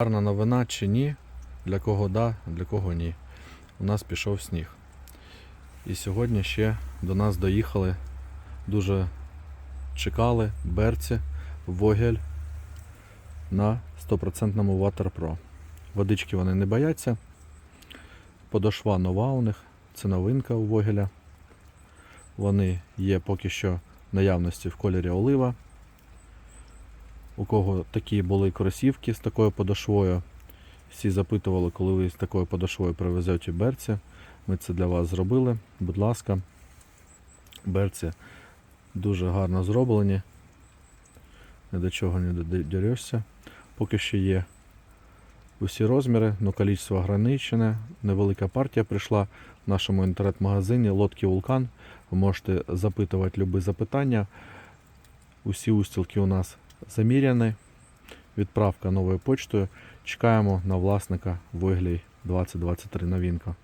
Гарна новина чи ні? Для кого да, для кого ні. У нас пішов сніг. І сьогодні ще до нас доїхали, дуже чекали берці, вогель на 100% Water Pro. Водички вони не бояться. Подошва нова у них, це новинка у вогеля. Вони є поки що наявності в кольорі олива. У кого такі були кросівки з такою подошвою. Всі запитували, коли ви з такою подошвою привезете берці. Ми це для вас зробили. Будь ласка, берці дуже гарно зроблені. Ні до чого не додерешся. Поки що є усі розміри, але кількість ограничене. Невелика партія прийшла в нашому інтернет-магазині Лодки Вулкан. Ви можете запитувати любі запитання. Усі устілки у нас заміряні. Відправка новою почтою. Чекаємо на власника виглій 2023 новинка.